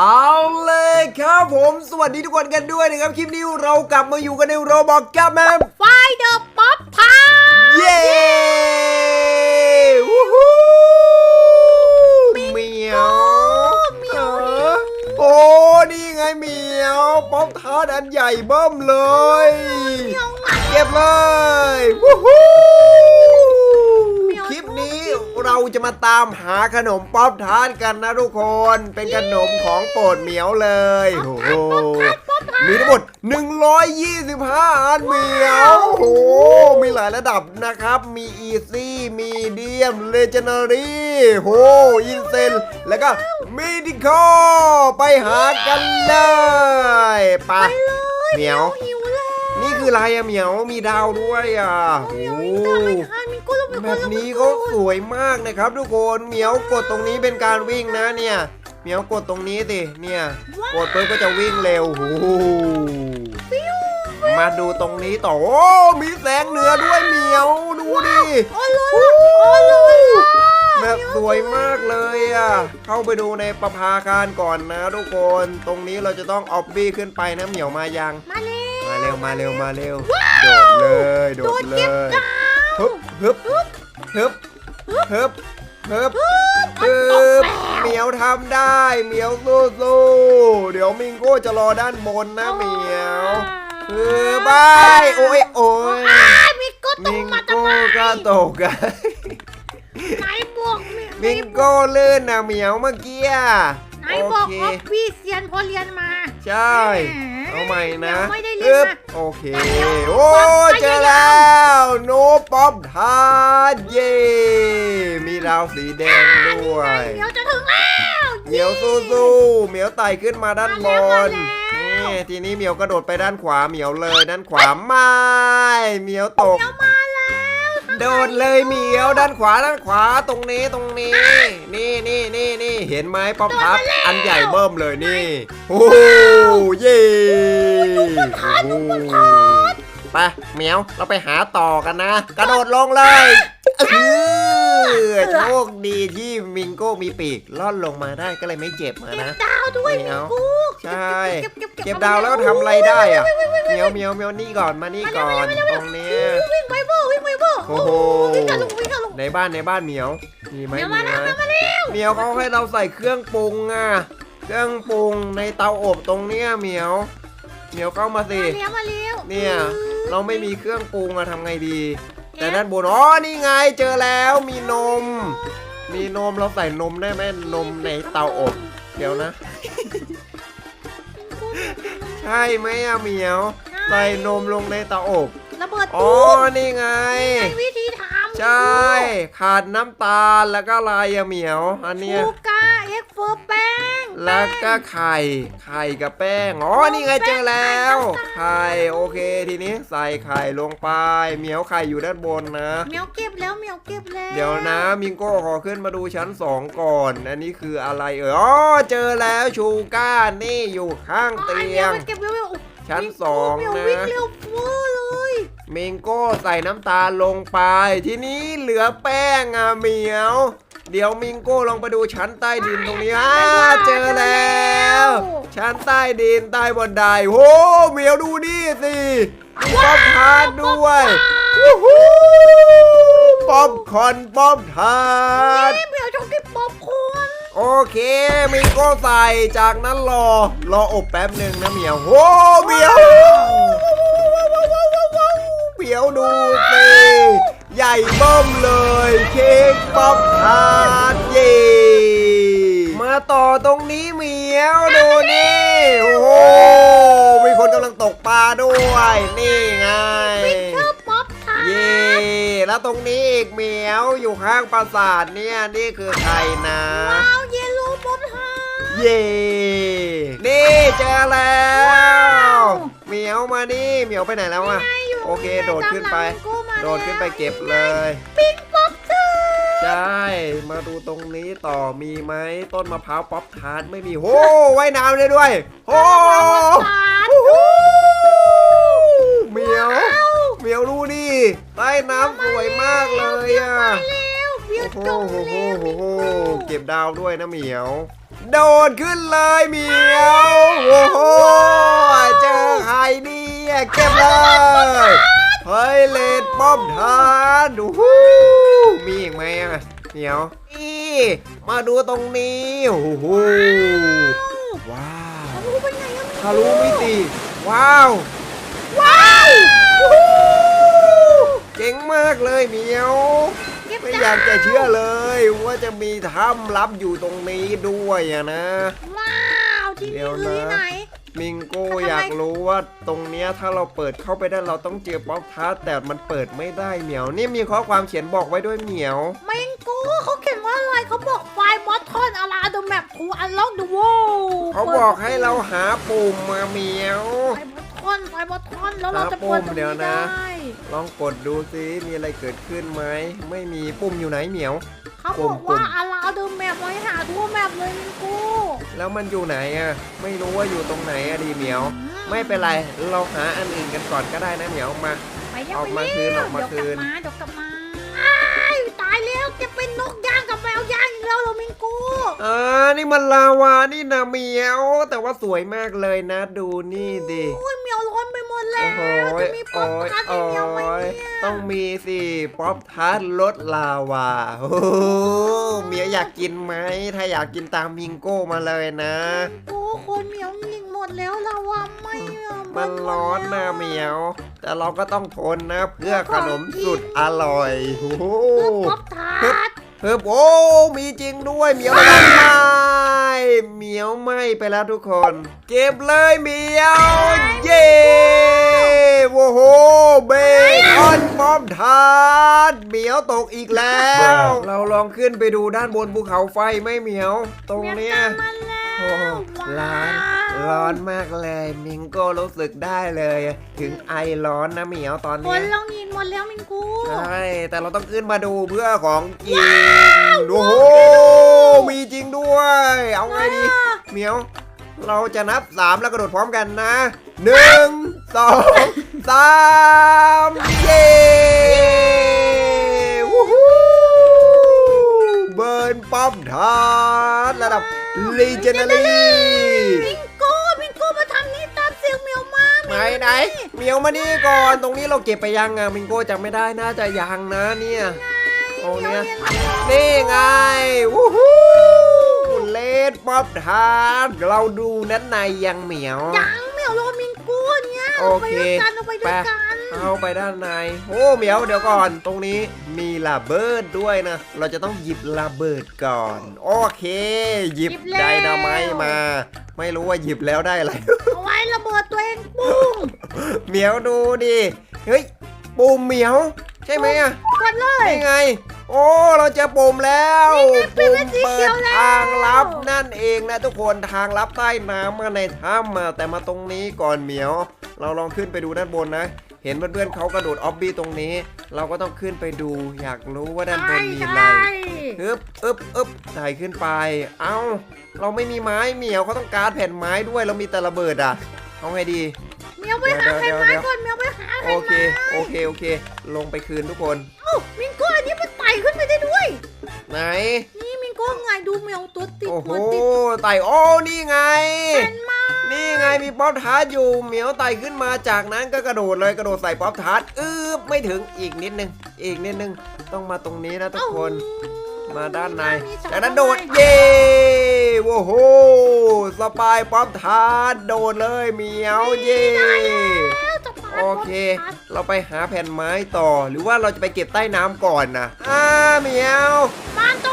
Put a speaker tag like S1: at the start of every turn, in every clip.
S1: เอาเลยครับผมสวัสดีทุกคนกันด้วยนะครับ คลิปนี้เรากลับมาอยู่กันในโรบอกกับแมม
S2: ไฟเดอะป๊อปทา
S1: เย้วู้ฮู้เหมียวเหมียวโอ้นี่ไงเหมียวป๊อปทาร์ตอันใหญ่เบิ้มเลย เก็บเลยวู้ฮู้คลิปนี้ เราจะมาตามหาขนมป๊อปทาร์ตกันนะทุกคน เป็นขนมของโปรดเหมียวเลยโอ้โหมีทั้งหมด 125 อันเหมียวโอ้โห มีหลายระดับนะครับ มีอีซี่ มีเดียม เลเจนดารี่โหอินเซนแล้วก็มิดิคอไปหากันเลยไปะเหมียว
S2: หิวแล้ว
S1: นี่ คืออะไรอะเหมียวมีดาวด้วยอะโอ้
S2: ได้ค่ะมีกุ้ง
S1: แบบนี้ก็สวยมากนะครับทุกคนเหมียวกดตรงนี้เป็นการวิ่งนะเนี่ยเหมียวกดตรงนี้สิเนี่ยกดปุ๊บก็จะวิ่งเร็วโอ้โหมาดูตรงนี้ต่อโอ้มีแสงเหนือด้วยเหมียวดูดิ
S2: โอ้เลยโอ้เลย
S1: แบบสวยมากเลยอะ เข้าไปดูในประภาคารก่อนนะทุกคน ตรงนี้เราจะต้องออบบี้ขึ้นไปนะเหมียวมายัง
S2: มาเลย
S1: มา เร็วมาเร็วมาเร็วโดดเลยโด
S2: โด
S1: ด
S2: ด
S1: เล
S2: เก็บ
S1: ย
S2: ดาว
S1: ฮึบฮึบฮึบฮึบฮึบฮึบเหมียวทำได้เหมียวสู้สู้เดี๋ยวมิงโก้จะรอด้านบนนะเหมียวฮึบายโอ้ยโอ้ย
S2: อ้ายมีกุ้งต
S1: มิ
S2: ก
S1: ง
S2: มาจาก
S1: โก้
S2: ไหน
S1: ก็ตกอะ
S2: ไหนบอก
S1: มิงโก้ลื่นนะเหมียวเมื่อกี้อะ
S2: ไหน
S1: โอบ
S2: บอก
S1: เค
S2: ออฟฟี่เซียนพอเรียนมา
S1: ใช่ เอาใหม่นะ
S2: ยังไม่ได้เรียน
S1: ฮึบ
S2: มา
S1: โอเค โอ้เจอแล้ว โนป๊อปทาร์ตเย่มีดาวสีแดงด้วย
S2: เดี๋ยวจะถึงแล้ว
S1: เหมียวสู้ๆเหมียวไต่ขึ้นมาด้านบ
S2: มาแล้ว
S1: น
S2: มาแล้ว
S1: นี่ทีนี้เหมียวกระโดดไปด้านขวาเหมียวเลยด้านขวาไม่เหมียวตก
S2: เดี๋ยวมาแล้ว
S1: โดดเลยเหมียวด้านขวาด้านขวาตรงนี้ตรงนี้ นี่นี่นี่นี่เห็นไหมป๊อปทับอันใหญ่เบิ่มเลยนี่โอ้โหเย่โอ้โหไปเหมียวเราไปหาต่อกันนะ กระโดดลงเลยเออโชคดีที่มิงโก้มีปีกล่อนลงมาได้ก็เลยไม่เจ็บอะ
S2: เก็บ
S1: นะ
S2: ดาวด้วย
S1: เหมี
S2: มี
S1: ยว
S2: กุ้ง
S1: ใช่
S2: เก็บเก็บเก็บ
S1: เก็บดาวแล้วก็ทำอะไรได้อะเหมียวเหมียวเหมียวนี่ก่อนมานี่ก่อนตรงนี้
S2: วิ่งไปเบอร์วิ่งไปเบอร์
S1: โอ้โห
S2: วิ่งกันลงวิ่งกันลง
S1: ในบ้านในบ้านเหมียว มีไหม
S2: เดี๋ยว
S1: มี
S2: มา
S1: ไหม
S2: แล้วมาแล้ว
S1: เหมียวเขาให้เราใส่เครื่องปรุงอะ เครื่องปรุงในเตาอบตรงเนี้ยเหมียวเหมียวเข้ามาสิ
S2: มาแล้วมาแล้ว
S1: เนี่ย เราไม่มีเครื่องปรุงอะทำไงดี แต่ด้านบนอ๋อนี่ไงเจอแล้วมีนม มีนมเราใส่นมได้ไหมนมในเตาอบ เดี๋ยวนะ ใช่ไหมอะเหมียว ใส่นมลงในเตาอบ
S2: ระเบิด
S1: อ๋อ
S2: ตู้
S1: นี่ไง
S2: ใช้วิธีทำ
S1: ใช่ ขาดน้ำตาลแล้วก็ลายอะเหมียวอันเนี้ย
S2: ชูกาเอ็กเฟอร์แป้ง
S1: แล้วก็ไข่ ไข่กับแป้ง อ๋อ นี่ไงเจอแล้ว ไข่ โอเค ทีนี้ใส่ไข่ลงไป เหมียวไข่อยู่ด้านบนนะ
S2: เหมียวเก็บแล้ว เหมียวเก็บแล้ว
S1: เดี๋ยวนะ มิงโก้ขอขึ้นมาดูชั้นสองก่อน อันนี้คืออะไรเอ่ย อ๋อ เจอแล้วชูก้านี่อยู่ข้างเตียง
S2: อ๋อเก็บเร็วๆ
S1: ชั้นสอง
S2: เหมียว
S1: นะ
S2: วิ่ง เร็วเฟ้อเลย
S1: มิงโก้ใส่น้ำตาลลงไป ทีนี้เหลือแป้งอะเหมียว เดี๋ยวมิงโก้ลองไปดูชั้นใต้ดินตรงนี้อ่าเจอแล้ว ชั้นใต้ดินใต้บันไดโอ้เหมียวดูนี่สิมีป๊อปทาร์ตด้วยวู้ฮู้ป๊อปคอร์นป๊อปทาร์ต
S2: นี่เหมียวชอบกินป๊อปคอร์น
S1: โอเคมิงโก้ใส่จากนั้นรอรออบแป๊บหนึ่งนะเหมียวโอ้เหมียว ใหญ่เบิ้มเลย เค้กป๊อปทาร์ตเย่มาต่อตรงนี้เหมียวดูนี่ โอ้โห มีคนกำลังตกปลาด้วย นี่ไง
S2: เชอร์ป๊อปทาร์
S1: เย่แล้วตรงนี้อีกเหมียวอยู่ข้างปราสาทเนี่ยนี่คือใครนะ
S2: ว้าวเยลโล่ป๊อปทาร์
S1: เย่นี่เจอแล้วเหมียวมานี่เหมียวไปไหนแล้วอะ
S2: อยู่
S1: โอเคโดดขึ้นไป โดดขึ้นไปเก็บเลย
S2: ปิ้งป๊อปทาร์
S1: ใช่ มาดูตรงนี้ต่อมีไหมต้นมะพร้าวป๊อปทาร์ตไม่มีโอ้ว่ายน้ำได้ด้วยโอ้
S2: ทาร์
S1: โหเหมียวเหมียวดูดิใต้น้ำสวยมากเลยอะ
S2: เร็วเหมียว
S1: โอ้โห
S2: จม
S1: โอ้โห
S2: เร็ว
S1: โอ้โหเก็บดาวด้วยนะเหมียว โดดขึ้นเลยเหมียว โอ้โห เจอใครเนี่ยเก็บเลย เฮ้ยเลดป้อมทานดูฮู้มีอีกไหมอะเหมียวนี่มาดูตรงนี้โอ้โหว้าว
S2: รู้เป็นไงอะ
S1: ทะลุมิติว้าว
S2: ว้าว
S1: เจ๋งมากเลยเหมียว
S2: เก็บ
S1: ไม่
S2: จ้
S1: อยากจะเชื่อเลยว่าจะมีถ้ำลับอยู่ตรงนี้ด้วยอะนะ
S2: ว้าวที่
S1: เดี๋
S2: นี่
S1: ยว
S2: คือ
S1: นะ
S2: ที่ไหน
S1: มิงโก้
S2: ทำไม
S1: อยากรู้ว่าตรงเนี้ยถ้าเราเปิดเข้าไปได้เราต้องเจอป๊อปทาร์ตแต่มันเปิดไม่ได้เหมียว นี่มีข้อความเขียนบอกไว้ด้วยเหมียว
S2: แมงโก้เขาเขียนว่าอะไรเขาบอกไฟมอททอนอาราเดอะแมปทูอันล็อกเดอะวอล
S1: เขาบอกให้เราหาปุ่มมาเหมียว
S2: ไฟมอททอนไฟมอททอนแล้วเราจะ
S1: หาปุ่
S2: เปิด
S1: ม
S2: ตรง
S1: เดี๋ยว
S2: นี้
S1: นะ
S2: ได้
S1: ลองกดดูซิมีอะไรเกิดขึ้นไหมไม่มีปุ่มอยู่ไหนเหมียว
S2: เขาบอก
S1: ปุ่
S2: ว่าม
S1: ๆ
S2: อาราเดอะแมปไว้หาทั่วแมปเลยแมงโก้
S1: แล้วมันอยู่ไหนอะไม่รู้ว่าอยู่ตรงไหนอะดีเหมียว ไม่เป็นไร เราหาอันอื่นกันก่อนก็ได้นะเหมียวมา
S2: ไปเร็ว
S1: ออก
S2: ไป
S1: มา
S2: เร็ว
S1: คืนออกมาคืน
S2: เดี๋ยวกลับมาเดี๋ยวกลับมาอ้ายตายแล้วจะเป็นนกย่างกับแมวย่างอีก แล้วเหรอแมงโก้
S1: อ่านี่มันลาวานี่นะเหมียว แต่ว่าสวยมากเลยนะ ดูนี่ดิ
S2: โอ้ยแมวร้อนไปหมดแล้
S1: โอ้
S2: ว
S1: โห
S2: จะมีป๊อป
S1: โอ้ย
S2: คาร์ท
S1: โอ้
S2: ให้แมวไหม
S1: ย
S2: เนี่ย
S1: ต้องมีสิป๊อปทาร์ตรสลาวาโอ้โหเหมียวอยากกินไหมถ้าอยากกินตามมิงโก้มาเลยนะ
S2: โอ้คนเหมียวยิงหมดแล้วเราว่าไม่อะ
S1: มันร้อนนะเหมียว แต่เราก็ต้องทนนะเพื่อขนมสุดอร่อยโอ้โห
S2: เพื่อป๊อปทาร์ต
S1: เฮ้ยโอ้มีจริงด้วยเหมียวระวังไหมเหมียวไหมไปแล้วทุกคน เก็บเลยเหมียว เย้โอ้โหเบคอนพร้อมทานเหมียวตกอีกแล้ว เราลองขึ้นไปดูด้านบนภูเขาไฟไหมเหมียว ตรงเนี้ย
S2: มันแล้ว
S1: โอ้ร้อนร้อนมากเลยมิงโก้รู้สึกได้เลย ถึงไอร้อนนะเหมียวตอน
S2: ค
S1: เนี้
S2: น
S1: ย
S2: ลองยิงห มดแล้วมิงกู
S1: ใช่ แต่เราต้องขึ้นมาดูเพื่อของจริงโอ้โหมีจริงด้วย เอาไงดีเหมียว เราจะนับสามแล้วกระโดดพร้อมกันนะหนึ่งสองสามเย้วู้ฮู้เบิร์นป๊อปทาร์ตระดับ Legendary
S2: มิงกูมิ
S1: ไหนไหนเหมียวมานี่ก่อน ตรงนี้เราเก็บไปยังอะมิงโก้จำไม่ได้น่าจะยังนะเนี่ยตรงเนี้ยนี่ไงวู้ฮู้เลดป๊อปทาร์ตเราดูนั้นในยังเหมียว
S2: ยังเหมียวรอมิงกูเนี่ย
S1: โอเค
S2: เราไปด้วยกัน เราไปด้วยกัน
S1: เข้าไปด้านใน โอ้เหมียวเดี๋ยวก่อน ตรงนี้มีระเบิดด้วยนะ เราจะต้องหยิบระเบิดก่อน โอเค หยิบไดนาไมต์มา ไม่รู้ว่าหยิบแล้วได้อะไร
S2: เอาไว้ระเบิดตัวเองปุ้ง
S1: เหมียวดูดิ เฮ้ย ปุ่มเหมียว ใช่ไหมอะ
S2: กดเลย
S1: นี่ไง โอ้ เราเจะปุ่มแล้ว
S2: เป็น
S1: ปุ่ม
S2: สี
S1: เปิ
S2: เขีย
S1: ด
S2: วแล้ว
S1: ทางลับนั่นเองนะทุกคนทางลับใต้น้ำมาในถ้ำมาแต่มาตรงนี้ก่อนเหมียว เราลองขึ้นไปดูด้านบนนะ เห็นเพื่อนๆเขากระโดดออบบี้ตรงนี้ เราก็ต้องขึ้นไปดูอยากรู้ว่าด้านบนมีอะไร
S2: ใช่
S1: อึบอึบอึบไต่ขึ้นไป เอ้า เราไม่มีไม้เหมียวเขาต้องการแผ่นไม้ด้วยเรามีแต่ระเบิดอะเอาไงดี
S2: เหมียวไปหา
S1: เดี๋
S2: แผ่
S1: ย
S2: น
S1: ว
S2: ไม้ก่อนเหมียวไปหา
S1: โอ
S2: แผ่น
S1: เค
S2: ไม้
S1: โอเคโอเค ลงไปคืนทุกคน
S2: เอ้ามิงโก้อันนี้มันไต่ขึ้นไปได้ด้วย
S1: ไหน
S2: นี่มิงโก้ไงดูเหมียวตัวติด
S1: โอ้โห
S2: ตัวติด
S1: ไต่โอ้นี่ไง
S2: แผ่นไม้
S1: นี่ไงมีป๊อปทาร์ตอยู่เหมียวไต่ขึ้นมาจากนั้นก็กระโดดเลยกระโดดใส่ป๊อปทาร์ตอืบไม่ถึงอีกนิดนึง อีกนิดนึง ต้องมาตรงนี้นะทุกคน มาด้านในจากนั้นโดดเย้โอ้โหสปายป๊อปทาร์ตโดดเลยเหมียวเย้โอเค เราไปหาแผ่นไม้ต่อ หรือว่าเราจะไปเก็บใต้น้ำก่อนนะอ่าเหมียว
S2: บ้านโต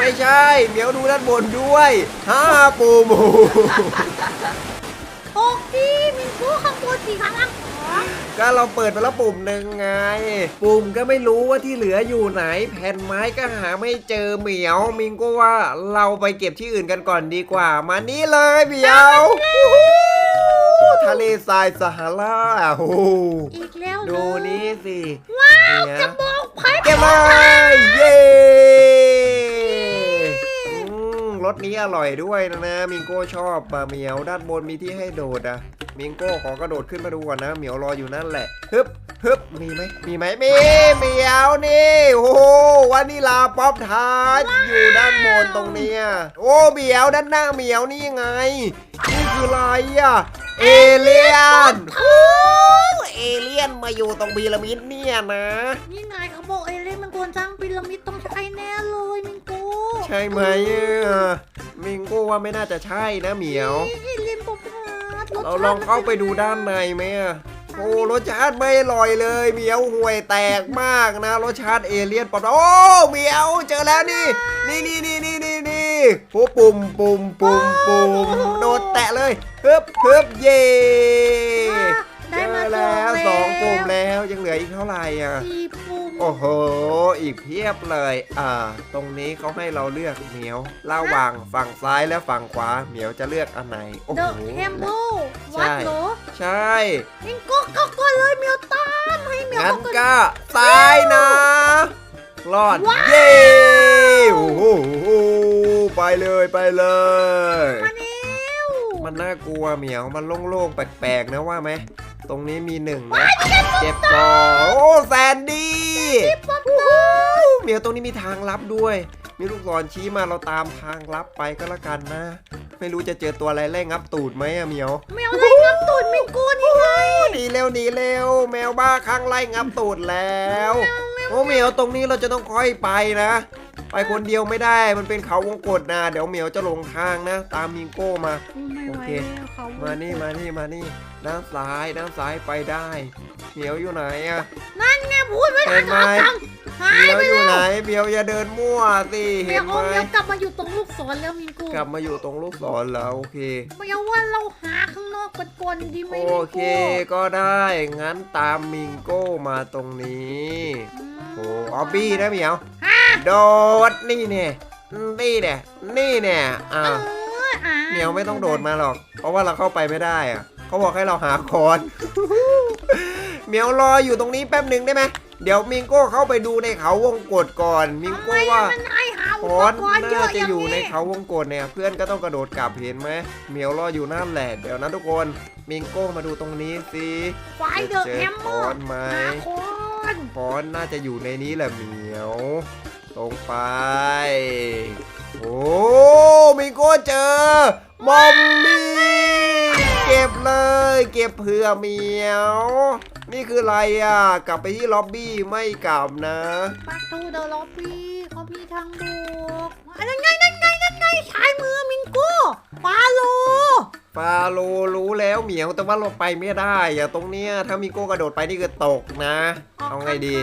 S1: ไม่ใช่เหมียวดูด้านบนด้วยห้าปูหมู
S2: โอ้พี่มิงโก้ข้างบนสี่ข้างล่างสอง
S1: ก็เราเปิดไปแล้วปุ่มหนึ่งไง ปุ่มก็ไม่รู้ว่าที่เหลืออยู่ไหน แผ่นไม้ก็หาไม่เจอเหมียว มิงก็ว่าเราไปเก็บที่อื่นกันก่อนดีกว่า มานี่เลยเหมียวทะเลทรายซาฮาราโอ้โห
S2: อีกแล้ว
S1: ดูนี่สิ
S2: ว้าว
S1: เนี่ย
S2: จะบอกเพชร
S1: เก็บเลยเย้อืมร สนี้อร่อยด้วยนะนะมิงโก้ชอบบะเหมียวด้านบนมีที่ให้โดดอะมิงโก้ขอกระโดดขึ้นมาดูก่อนนะเหมียวรออยู่นั่นแหละฮึบฮึบมีไหมมีไหมมีเหมียวนี่โอ้โหวานิลาป๊อปทาร์ตอยู่ด้านบนตรงเนี้ยโอ้เหมียวด้านหน้าเหมียวนี่ไง นี่คืออะไรอะเอเลียนโอ้เอเลียนมาอยู่ตรงพีระมิดเนี่ยนะ
S2: นี่ไงเขาบอกเอเลี่ยนมันควรสร้างพีระมิดต้องใช้แน่เลยมิงโก้
S1: ใช่ไหมอะมิงโก้ว่าไม่น่าจะใช่นะเหมียว
S2: เอเลี่ยนป๊อปทาร์ตสชติ
S1: เราลองเข้าไปดูด้านในไหมอะโอ้รสชาติไม่อร่อยเลยเหมียวห่วยแตกมากนะ รสชาติเอเลี่ยนปอบโอ้เหมียวเจอแล้วนี่ นี่นี่นี่นี่นี่นี่โอ้ปุ่มปุ่มปุ่มปุ่มโดดแตะเลยฮึบฮึบเย่
S2: อะ
S1: เจ
S2: ได้
S1: อ
S2: มา
S1: แล้วสองปุ่ม
S2: แล้ว
S1: ยังเหลืออีกเท่าไหร่อะ
S2: สี่ปุ่
S1: โอ้โห อีกเพียบเลย อ่า ตรงนี้เขาให้เราเลือกเหมียวระหว่างฝั่งซ้ายและฝั่งขวาเหมียวจะเลือกอันไหน โอ้
S2: เด
S1: โห
S2: อะเทมเพิลวัดเหรอ
S1: ใช่
S2: มิงโก้เข้าก่อนเลยเหมียวตามให้เหมียว
S1: งั้น
S2: เข้าก่อน
S1: ก็ซ้ายนะ รอด
S2: ว้าว
S1: เย้โอ้โหไปเลยไปเลย
S2: มาเร็ว
S1: มันน่ากลัวเหมียวมันโล่งๆแปลกๆนะว่าไหม ตรงนี้มีหนึ่งนะเจ็บคอโอ้แซนดี้เหมียวตรงนี้มีทางลับด้วย มีลูกศรชี้มาเราตามทางลับไปก็แล้วกันนะ ไม่รู้จะเจอตัวอะไรไล่งับตูดไหมอะเหมียว
S2: เหมียวไล่งับตูดมิงโก้นี่ไง
S1: หนีเร็วหนีเร็ว แมวบ้าข้างไล่งับตูดแล้วโอ้เหมียวตรงนี้เราจะต้องค่อยไปนะไปคนเดียวไม่ได้ มันเป็นเขาวงกฏนะ เดี๋ยวเหมียวจะหลงทางนะ ตามมิงโก้มา
S2: ไม่
S1: โอ
S2: ไหว
S1: เค
S2: แล้วเขา
S1: มานี่ มานี่ มานี่ ด้านซ้ายด้านซ้ายไปได้เหมียวอยู่ไหนอะ
S2: นั่นไงพูดไม่
S1: เห็
S2: ทัน
S1: นไหม
S2: เอาตังค์หา
S1: เห
S2: ย
S1: มียว
S2: ไป
S1: อยู่ไหน
S2: แล้ว
S1: เหมียวอย่าเดินมั่วสิ
S2: เหมี
S1: เห็
S2: ยวน
S1: ไหม
S2: เอาเหมียวกลับมาอยู่ตรงลูกศรแล้วมิงโก้
S1: กลับมาอยู่ตรงลูกศรแล้วโอเค
S2: เหมียวว่าเราหาข้างนอกกันก่อนดีไหม
S1: โอ
S2: มิง
S1: เค
S2: โก้
S1: ก็ได้งั้นตามมิงโก้มาตรงนี้โอ้ออบบี้นะเหมียวโดดนี่เนี่ยนี่เนี่ยนี่เนี่ยอ่า
S2: เอออะ
S1: เหมียวไม่ต้องโดดมาหรอก เพราะว่าเราเข้าไปไม่ได้อะ เขาบอกให้เราหาคอนเหมียวรออยู่ตรงนี้แป๊บหนึ่งได้ไหมเดี๋ยวมิงโก้เข้าไปดูในเขาวงกฏก่อน มิง
S2: ทำไม
S1: โก้ว่า
S2: มันให้หา
S1: ค
S2: อุ
S1: อ
S2: ป
S1: น
S2: กรณ์เย
S1: น่า
S2: อะอ
S1: จะ
S2: ย่าง
S1: อยู่ใน
S2: นี้
S1: เขาวงกฏเนี่ย เพื่อนก็ต้องกระโดดกลับเห็นไหมเหมียวรออยู่นั่นแหละเดี๋ยวนะทุกคนมิงโก้มาดูตรงนี้สิ
S2: ไฟเดอะ
S1: เจ
S2: แฮ
S1: อ
S2: ม
S1: ค
S2: เมอ
S1: อน
S2: ร์
S1: ไหม
S2: หาคอน
S1: คอนน่าจะอยู่ในนี้แหละเหมียวตรงไป โอ้มิงโก้เจอมอมมี่เก็บเลย เก็บเผื่อเหมียว นี่คืออะไรอะ กลับไปที่ล็อบบี้ไม่กลับนะ
S2: ปักทูเดอะล็อบบี้เขามีทางบวกอันนั้นไงนั่นไงนั่นไงชายมือมิงโก้ฟาโล
S1: ฟาโลรู้แล้วเหมียวแต่ว่าเราไปไม่ได้อะตรงเนี้ยถ้ามิงโก้กระโดดไปนี่คือตกนะ เอาไงดี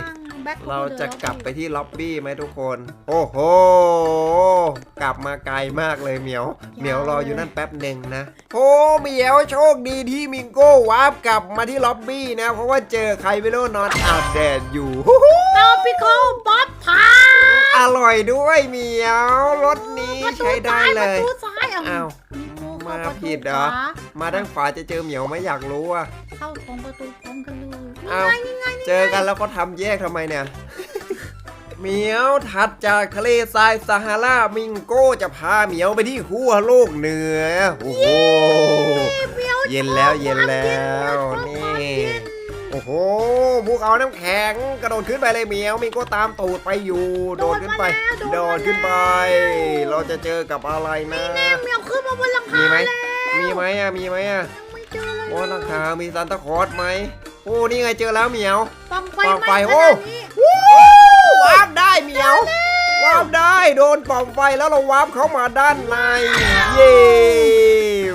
S1: เราจะกลับไปที่ล็อบบี้ไหมทุกคน โอ้โห กลับมาไกลมากเลยเหมียว เหมียวรออยู่นั่นแป๊บหนึ่งนะ โอ้เหมียวโชคดีที่มิงโก้วาร์ปกลับมาที่ล็อบบี้นะ เพราะว่าเจอใครไม่รู้นอนอาบแดดอยู่
S2: ตอปิโคบ๊อบทา
S1: อร่อยด้วยเหมียวรสนี้ใช้ได้เลย
S2: ประตูซ้ายประตูซ้าย
S1: อ้าว
S2: มิงโก้
S1: มา
S2: เข้ประตู
S1: ผิดเหรอ
S2: ขวา
S1: มาด้านขวาจะเจอเหมียวไหม่อยากรู้อะ
S2: เข้าตรงประตูพร้อมกันเลย
S1: อ้าว
S2: นี่ไงนี่ไง
S1: เจอกันแล้วก็ทำแยกทำไมเนี่ยเหมียวถัดจากทะเลทรายซาฮารามิงโก้จะพาเหมียวไปที่ขั้วโลกเหนือโอ้โห
S2: เหมียว
S1: เย็นแล้วเย็นแล้ว
S2: ชอบความ
S1: นี่
S2: เย็น
S1: โอ้โหภูเขาน้ำแข็งกระโดดขึ้นไปเลยเหมียวมิงโก้ตามตูดไปอยู่ โดดขึ้นไป โดดขึ้นไป เราจะเจอกับอะไรนะ
S2: แม่เหมียวขึ้นมาบนหลังคา
S1: มีไหม
S2: แล้ว
S1: มีไหมอะมีไหมอะ
S2: ยังไม่เจอเลย
S1: โอ้หลังคามีซานตาคลอสไหมโอ้นี่ไงเจอแล้วเหมียว
S2: ปังไฟ
S1: ปังไฟ
S2: ไหม้
S1: โอ้
S2: ขนาดนี้
S1: วาร์ปได้เหมียววาร์ปได้โดนปล่อมไฟแล้วเราวาร์ปเข้ามาด้านในเย้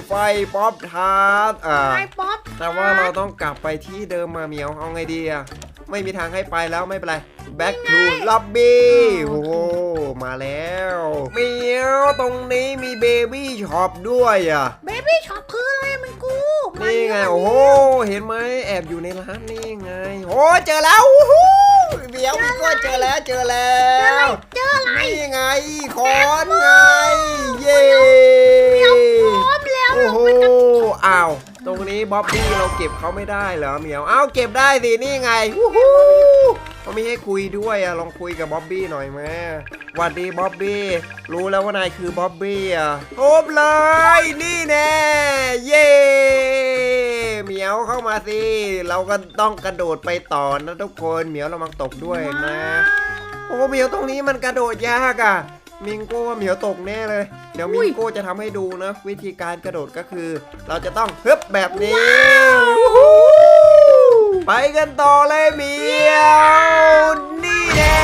S1: ไฟป๊อปทาร์ตอ่า
S2: ไฟป๊อป
S1: แต่ว่าเราต้องกลับไปที่เดิมมาเหมียวเอาไงดีอะไม่มีทางให้ไปแล้วไม่เป็นไร back to lobby โอ้โหมาแล้วเหมียวตรงนี้มีเบบี้ช็อปด้วยอะ
S2: เบบี้ช็อปคือ นี่
S1: ไง
S2: เร็ว
S1: โอ้โห เห็นไหมแอบอยู่ในร้านนี่ไง โอ้เจอแล้วโอ้โหเดี๋ยวพี่ก็เจอแล้วเจอแล้
S2: เจออะไร
S1: ว
S2: เจออะไร
S1: นี่ไงคอนไง เย้
S2: พร้อมแล้ว
S1: โอ้โห
S2: เราไปกัน
S1: อ้าวตรงนี้บ๊อบบี้เราเก็บเขาไม่ได้เหรอเหมียวอ้าวเก็บได้สินี่ไงวู้ฮู้ เขาไม่ให้คุยด้วยอะลองคุยกับบ๊อบบี้หน่อยแม่หวัดดีบ๊อบบี้รู้แล้วว่านายคือบ๊อบบี้อะทุบเลยนี่แน่เย้มียวเข้ามาสิเราก็ต้องกระโดดไปต่อนะทุกคนเหมียวระวังตกด้วยนะโอ้เหมียวตรงนี้มันกระโดดยากอะมิงโก้ว่าเหมียวตกแน่เลย เดี๋ยวมิงโก้จะทำให้ดูนะ วิธีการกระโดดก็คือ เราจะต้องฮึบแบบนี้ ไปกันต่อเลยเมียวนี่แน่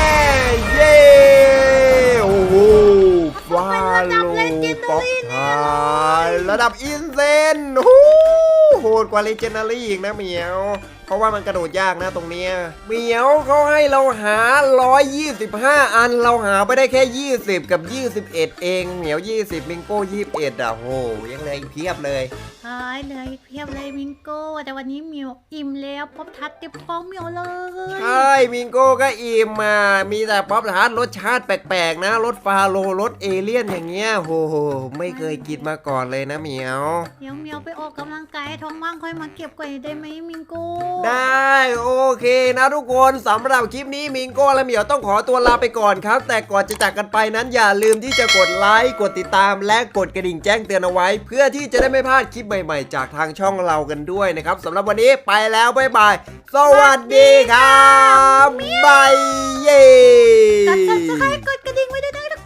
S1: เย้โอ้โหฟ้าโลป๊อปทายระดับอินเซนโหโหดกว่าเลเจนดารี่อีกนะเมียว เพราะว่ามันกระโดดยากนะตรงเนี้ยเหมียวเขาให้เราหา 125 อันเราหาไปได้แค่ 20 กับ 21 เองเหมียว 20มิงโก้21อะโหยังเหลยเพียบเลย
S2: ใช่เลยอีกเพียบเลยมิงโก้แต่วันนี้เหมียวอิ่มแล้วพบทัดเต็มท้องเหมียวเลย
S1: ใช่มิงโก้ก็อิ่มมามีแต่ป๊อปทาร์ตรสชาติแปลกๆนะรสฟาโลรสเอเลี่ยนอย่างเงี้ยโหไม่เคยกินมาก่อนเลยนะเหมียว
S2: เดี๋ยวเหมียวไปออกกำลังกายให้ท้องว่างค่อยมาเก็บก่อนได้ไหมมิงโก้
S1: ได้โอเคนะทุกคนสำหรับคลิปนี้มิงโก้และเหมียวต้องขอตัวลาไปก่อนครับ แต่ก่อนจะจากกันไปนั้นอย่าลืมที่จะกดไลค์กดติดตาม และกดกระดิ่งแจ้งเตือนเอาไว้ เพื่อที่จะได้ไม่พลาดคลิปใหม่ๆ จากทางช่องเรากันด้วยนะครับสำหรับวันนี้ไปแล้วบ๊ายบาย สวัสดีครับบายเย่
S2: กด subscribe กดกระดิ่งไว้ด้วยนะ